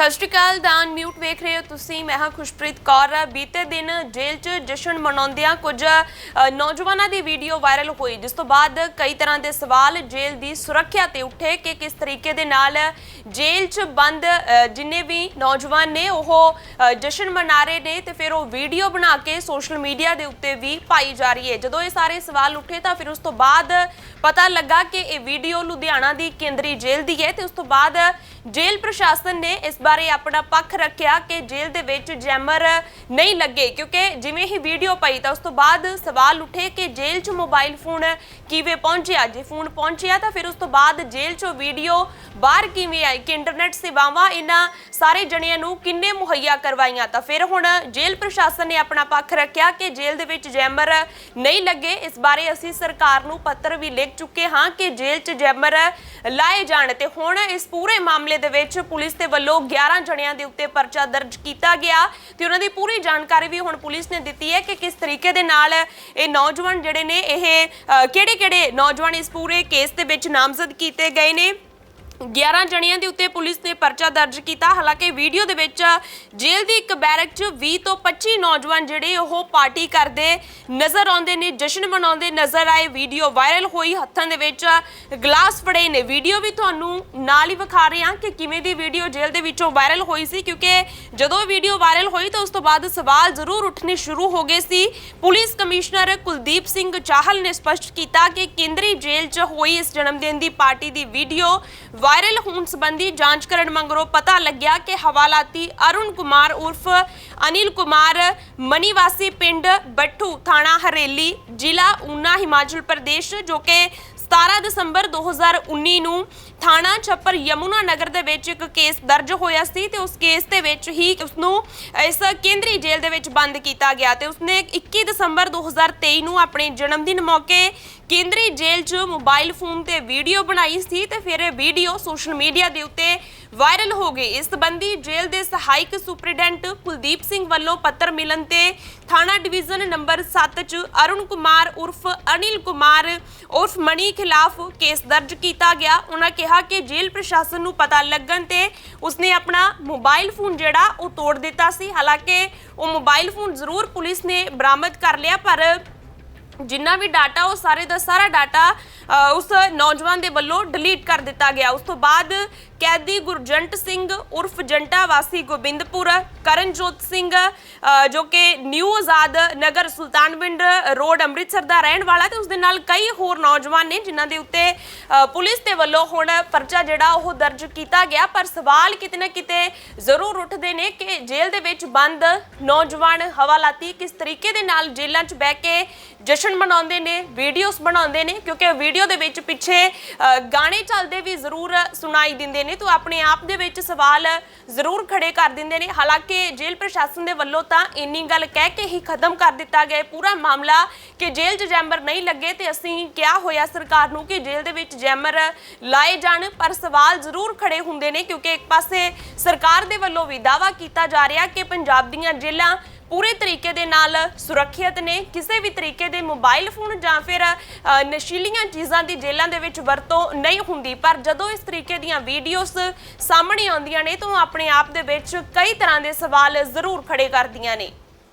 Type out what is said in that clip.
ਸਤਿ ਸ਼੍ਰੀ ਅਕਾਲ ਦਾਨ ਮਿਊਟ ਵੇਖ ਰਹੇ ਹੋ ਤੁਸੀਂ। ਮੈਂ ਹਾਂ ਖੁਸ਼ਪ੍ਰੀਤ ਕੌਰ। ਬੀਤੇ ਦਿਨ ਜੇਲ੍ਹ 'ਚ ਜਸ਼ਨ ਮਨਾਉਂਦਿਆਂ ਕੁਝ ਨੌਜਵਾਨਾਂ ਦੀ ਵੀਡੀਓ ਵਾਇਰਲ ਹੋਈ, ਜਿਸ ਤੋਂ ਬਾਅਦ ਕਈ ਤਰ੍ਹਾਂ ਦੇ ਸਵਾਲ ਜੇਲ੍ਹ ਦੀ ਸੁਰੱਖਿਆ ਤੇ ਉੱਠੇ ਕਿ ਕਿਸ ਤਰੀਕੇ ਦੇ ਨਾਲ ਜੇਲ੍ਹ 'ਚ ਬੰਦ ਜਿੰਨੇ ਵੀ ਨੌਜਵਾਨ ਨੇ, ਉਹ ਜਸ਼ਨ ਮਨਾ ਰਹੇ ਨੇ ਤੇ ਫਿਰ ਉਹ ਵੀਡੀਓ ਬਣਾ ਕੇ ਸੋਸ਼ਲ ਮੀਡੀਆ ਦੇ ਉੱਤੇ ਵੀ ਪਾਈ ਜਾ ਰਹੀ ਹੈ। ਜਦੋਂ ਇਹ ਸਾਰੇ ਸਵਾਲ ਉੱਠੇ ਤਾਂ ਫਿਰ ਉਸ ਤੋਂ ਬਾਅਦ ਪਤਾ ਲੱਗਾ ਕਿ ਇਹ ਵੀਡੀਓ ਲੁਧਿਆਣਾ ਦੀ ਕੇਂਦਰੀ ਜੇਲ੍ਹ ਦੀ ਹੈ ਤੇ ਉਸ ਤੋਂ ਬਾਅਦ ਜੇਲ੍ਹ ਪ੍ਰਸ਼ਾਸਨ ਨੇ ਇਸ ਬਾਰੇ ਆਪਣਾ ਪੱਖ ਰੱਖਿਆ ਕਿ ਜੇਲ੍ਹ ਦੇ ਵਿੱਚ ਜੈਮਰ ਨਹੀਂ ਲੱਗੇ, ਕਿਉਂਕਿ ਜਿਵੇਂ ਹੀ ਵੀਡੀਓ ਪਈ ਤਾਂ ਉਸ ਤੋਂ ਬਾਅਦ ਸਵਾਲ ਉੱਠੇ ਕਿ ਜੇਲ੍ਹ 'ਚ ਮੋਬਾਈਲ ਫੋਨ ਕਿਵੇਂ ਪਹੁੰਚਿਆ? ਜੇ ਫੋਨ ਪਹੁੰਚਿਆ ਤਾਂ ਫਿਰ ਉਸ ਤੋਂ ਬਾਅਦ ਜੇਲ੍ਹ 'ਚੋਂ ਵੀਡੀਓ ਬਾਹਰ ਕਿਵੇਂ ਆਈ ਕਿ ਇੰਟਰਨੈਟ ਸੇਵਾਵਾਂ ਇਹਨਾਂ ਸਾਰੇ ਜਣਿਆਂ ਨੂੰ ਕਿੰਨੇ ਮੁਹੱਈਆ ਕਰਵਾਈਆਂ? ਤਾਂ ਫਿਰ ਹੁਣ ਜੇਲ੍ਹ ਪ੍ਰਸ਼ਾਸਨ ਨੇ ਆਪਣਾ ਪੱਖ ਰੱਖਿਆ ਕਿ ਜੇਲ੍ਹ ਦੇ ਵਿੱਚ ਜੈਮਰ ਨਹੀਂ ਲੱਗੇ। ਇਸ ਬਾਰੇ ਅਸੀਂ ਸਰਕਾਰ ਨੂੰ ਪੱਤਰ ਵੀ ਲਿਖ ਚੁੱਕੇ ਹਾਂ ਕਿ ਜੇਲ੍ਹ 'ਚ ਜੈਮਰ ਲਾਏ ਜਾਣ ਤੇ ਹੁਣ ਇਸ ਪੂਰੇ ਮਾਮਲੇ ਦੇ ਵਿੱਚ ਪੁਲਿਸ ਦੇ ਵੱਲੋਂ 11 ਜਣਿਆਂ ਦੇ ਉੱਤੇ ਪਰਚਾ ਦਰਜ ਕੀਤਾ ਗਿਆ ਤੇ ਉਹਨਾਂ ਦੀ ਪੂਰੀ ਜਾਣਕਾਰੀ ਵੀ ਹੁਣ ਪੁਲਿਸ ਨੇ ਦਿੱਤੀ ਹੈ ਕਿ ਕਿਸ ਤਰੀਕੇ ਦੇ ਨਾਲ ਇਹ ਨੌਜਵਾਨ ਜਿਹੜੇ ਨੇ, ਇਹ ਕਿਹੜੇ-ਕਿਹੜੇ ਨੌਜਵਾਨ ਇਸ ਪੂਰੇ ਕੇਸ ਦੇ ਵਿੱਚ ਨਾਮਜ਼ਦ ਕੀਤੇ ਗਏ ਨੇ? 11 ਜਣਿਆਂ ਦੇ ਉੱਤੇ ਪੁਲਿਸ ਨੇ ਪਰਚਾ ਦਰਜ ਕੀਤਾ। ਹਾਲਾਂਕਿ ਵੀਡੀਓ ਦੇ ਵਿੱਚ ਜੇਲ੍ਹ ਦੀ ਇੱਕ ਬੈਰਕ 'ਚ 20 ਤੋਂ 25 ਨੌਜਵਾਨ ਜਿਹੜੇ ਉਹ ਪਾਰਟੀ ਕਰਦੇ ਨਜ਼ਰ ਆਉਂਦੇ ਨੇ, ਜਸ਼ਨ ਮਨਾਉਂਦੇ ਨਜ਼ਰ ਆਏ। ਵੀਡੀਓ ਵਾਇਰਲ ਹੋਈ, ਹੱਥਾਂ ਦੇ ਵਿੱਚ ਗਲਾਸ ਫੜੇ ਨੇ। ਵੀਡੀਓ ਵੀ ਤੁਹਾਨੂੰ ਨਾਲ ਹੀ ਵਿਖਾ ਰਹੇ ਹਾਂ ਕਿ ਕਿਵੇਂ ਦੀ ਵੀਡੀਓ ਜੇਲ੍ਹ ਦੇ ਵਿੱਚੋਂ ਵਾਇਰਲ ਹੋਈ ਸੀ, ਕਿਉਂਕਿ ਜਦੋਂ ਵੀਡੀਓ ਵਾਇਰਲ ਹੋਈ ਤਾਂ ਉਸ ਤੋਂ ਬਾਅਦ ਸਵਾਲ ਜ਼ਰੂਰ ਉੱਠਣੇ ਸ਼ੁਰੂ ਹੋ ਗਏ ਸੀ। ਪੁਲਿਸ ਕਮਿਸ਼ਨਰ ਕੁਲਦੀਪ ਸਿੰਘ ਚਾਹਲ ਨੇ ਸਪਸ਼ਟ ਕੀਤਾ ਕਿ ਕੇਂਦਰੀ ਜੇਲ੍ਹ 'ਚ ਹੋਈ ਇਸ ਜਨਮ ਦਿਨ ਦੀ ਪਾਰਟੀ ਦੀ ਵੀਡੀਓ ਵਾਇਰਲ ਹੋਣ ਸੰਬੰਧੀ ਜਾਂਚ ਕਰਨ ਮਗਰੋਂ ਪਤਾ ਲੱਗਿਆ ਕਿ ਹਵਾਲਾਤੀ ਅਰੁਣ ਕੁਮਾਰ ਉਰਫ ਅਨਿਲ ਕੁਮਾਰ ਮਨੀਵਾਸੀ ਪਿੰਡ ਬੱਠੂ ਥਾਣਾ ਹਰੇਲੀ, ਜ਼ਿਲ੍ਹਾ ਊਨਾ, ਹਿਮਾਚਲ ਪ੍ਰਦੇਸ਼, ਜੋ ਕਿ 17 ਦਸੰਬਰ 2019 ਨੂੰ ਥਾਣਾ ਛੱਪਰ ਯਮੁਨਾ ਨਗਰ ਦੇ ਵਿੱਚ ਇੱਕ ਕੇਸ ਦਰਜ ਹੋਇਆ ਸੀ ਤੇ ਉਸ ਕੇਸ ਦੇ ਵਿੱਚ ਹੀ ਉਸ ਨੂੰ ਇਸ ਕੇਂਦਰੀ ਜੇਲ੍ਹ ਦੇ ਵਿੱਚ ਬੰਦ ਕੀਤਾ ਗਿਆ ਤੇ ਉਸਨੇ 21 ਦਸੰਬਰ 2023 ਨੂੰ ਆਪਣੇ ਜਨਮ ਦਿਨ ਮੌਕੇ ਕੇਂਦਰੀ ਜੇਲ੍ਹ 'ਚ ਮੋਬਾਈਲ ਫੋਨ ਤੇ ਵੀਡੀਓ ਬਣਾਈ ਸੀ ਤੇ ਫਿਰ ਇਹ ਵੀਡੀਓ ਸੋਸ਼ਲ ਮੀਡੀਆ ਦੇ ਉੱਤੇ ਵਾਇਰਲ ਹੋ ਗਈ ਇਸ ਸੰਬੰਧੀ ਜੇਲ੍ਹ ਦੇ ਸਹਾਇਕ ਸੁਪਰਡੈਂਟ ਕੁਲਦੀਪ ਸਿੰਘ ਵੱਲੋਂ ਪੱਤਰ ਮਿਲਣ ਤੇ ਥਾਣਾ ਡਿਵੀਜ਼ਨ ਨੰਬਰ 7 'ਚ ਅਰੁਣ ਕੁਮਾਰ ਉਰਫ ਅਨਿਲ ਕੁਮਾਰ ਉਰਫ ਮਣੀ ਖਿਲਾਫ ਕੇਸ ਦਰਜ ਕੀਤਾ ਗਿਆ। ਉਹਨਾਂ ਕਿਹਾ ਕਿ ਜੇਲ੍ਹ ਪ੍ਰਸ਼ਾਸਨ ਨੂੰ ਪਤਾ ਲੱਗਣ ਤੇ ਉਸਨੇ ਆਪਣਾ ਮੋਬਾਈਲ ਫੋਨ ਜਿਹੜਾ ਉਹ ਤੋੜ ਦਿੱਤਾ ਸੀ। ਹਾਲਾਂਕਿ ਉਹ ਮੋਬਾਈਲ ਫੋਨ ਜ਼ਰੂਰ ਪੁਲਿਸ ਨੇ ਬਰਾਮਦ ਕਰ ਲਿਆ, ਪਰ ਜਿੰਨਾ ਵੀ ਡਾਟਾ, ਉਹ ਸਾਰੇ ਦਾ ਸਾਰਾ ਡਾਟਾ ਉਸ ਨੌਜਵਾਨ ਦੇ ਵੱਲੋਂ ਡਿਲੀਟ ਕਰ ਦਿੱਤਾ ਗਿਆ। ਉਸ ਤੋਂ ਬਾਅਦ ਕੈਦੀ ਗੁਰਜੰਟ ਸਿੰਘ ਉਰਫ ਜੰਟਾ ਵਾਸੀ ਗੋਬਿੰਦਪੁਰ, ਕਰਨਜੋਤ ਸਿੰਘ ਜੋ ਕਿ ਨਿਊ ਆਜ਼ਾਦ ਨਗਰ ਸੁਲਤਾਨਵਿੰਡ ਰੋਡ ਅੰਮ੍ਰਿਤਸਰ ਦਾ ਰਹਿਣ ਵਾਲਾ ਤੇ ਉਸ ਦੇ ਨਾਲ ਕਈ ਹੋਰ ਨੌਜਵਾਨ ਨੇ ਜਿਨ੍ਹਾਂ ਦੇ ਉੱਤੇ ਪੁਲਿਸ ਦੇ ਵੱਲੋਂ ਹੁਣ ਪਰਚਾ ਜਿਹੜਾ ਉਹ ਦਰਜ ਕੀਤਾ ਗਿਆ। ਪਰ ਸਵਾਲ ਕਿਤੇ ਨਾ ਕਿਤੇ ਜ਼ਰੂਰ ਉੱਠਦੇ ਨੇ ਕਿ ਜੇਲ੍ਹ ਦੇ ਵਿੱਚ ਬੰਦ ਨੌਜਵਾਨ ਹਵਾਲਾਤੀ ਕਿਸ ਤਰੀਕੇ ਦੇ ਨਾਲ ਜੇਲ੍ਹਾਂ 'ਚ ਬਹਿ ਕੇ ਜਸ਼ਨ ਮਨਾਉਂਦੇ ਨੇ ਵੀਡੀਓਜ਼ ਬਣਾਉਂਦੇ ਨੇ, ਕਿਉਂਕਿ ਵੀਡੀਓ ਦੇ ਵਿੱਚ ਪਿੱਛੇ ਗਾਣੇ ਚੱਲਦੇ ਵੀ ਜ਼ਰੂਰ ਸੁਣਾਈ ਦਿੰਦੇ ਨੇ, ਤਾਂ ਆਪਣੇ ਆਪ ਦੇ ਵਿੱਚ ਸਵਾਲ ਜ਼ਰੂਰ ਖੜੇ ਕਰ ਦਿੰਦੇ ਨੇ। ਹਾਲਾਂਕਿ ਜੇਲ੍ਹ ਪ੍ਰਸ਼ਾਸਨ ਦੇ ਵੱਲੋਂ ਤਾਂ ਇੰਨੀ ਗੱਲ ਕਹਿ ਕੇ ਹੀ ਖਤਮ ਕਰ ਦਿੱਤਾ ਗਿਆ ਪੂਰਾ ਮਾਮਲਾ ਕਿ ਜੇਲ੍ਹ 'ਚ ਜੈਮਰ ਨਹੀਂ ਲੱਗੇ ਤੇ ਅਸੀਂ ਕਿਹਾ ਹੋਇਆ ਸਰਕਾਰ ਨੂੰ ਕਿ ਜੇਲ੍ਹ ਦੇ ਵਿੱਚ ਜੈਮਰ ਲਾਏ ਜਾਣ, ਪਰ ਸਵਾਲ ਜ਼ਰੂਰ ਖੜੇ ਹੁੰਦੇ ਨੇ, ਕਿਉਂਕਿ ਇੱਕ ਪਾਸੇ ਸਰਕਾਰ ਦੇ ਵੱਲੋਂ ਵੀ ਦਾਵਾ ਕੀਤਾ ਜਾ ਰਿਹਾ ਕਿ ਪੰਜਾਬ ਦੀਆਂ ਜੇਲ੍ਹਾਂ ਪੂਰੇ ਤਰੀਕੇ ਦੇ ਨਾਲ ਸੁਰੱਖਿਅਤ ਨੇ, ਕਿਸੇ ਵੀ ਤਰੀਕੇ ਦੇ ਮੋਬਾਈਲ ਫੋਨ ਜਾਂ ਫਿਰ ਨਸ਼ੀਲੀਆਂ ਚੀਜ਼ਾਂ ਦੀ ਜੇਲ੍ਹਾਂ ਦੇ ਵਿੱਚ ਵਰਤੋਂ ਨਹੀਂ ਹੁੰਦੀ। ਪਰ ਜਦੋਂ ਇਸ ਤਰੀਕੇ ਦੀਆਂ ਵੀਡੀਓਜ਼ ਸਾਹਮਣੇ ਆਉਂਦੀਆਂ ਨੇ, ਤਾਂ ਉਹ ਆਪਣੇ ਆਪ ਦੇ ਵਿੱਚ ਕਈ ਤਰ੍ਹਾਂ ਦੇ ਸਵਾਲ ਜ਼ਰੂਰ ਖੜੇ ਕਰਦੀਆਂ ਨੇ।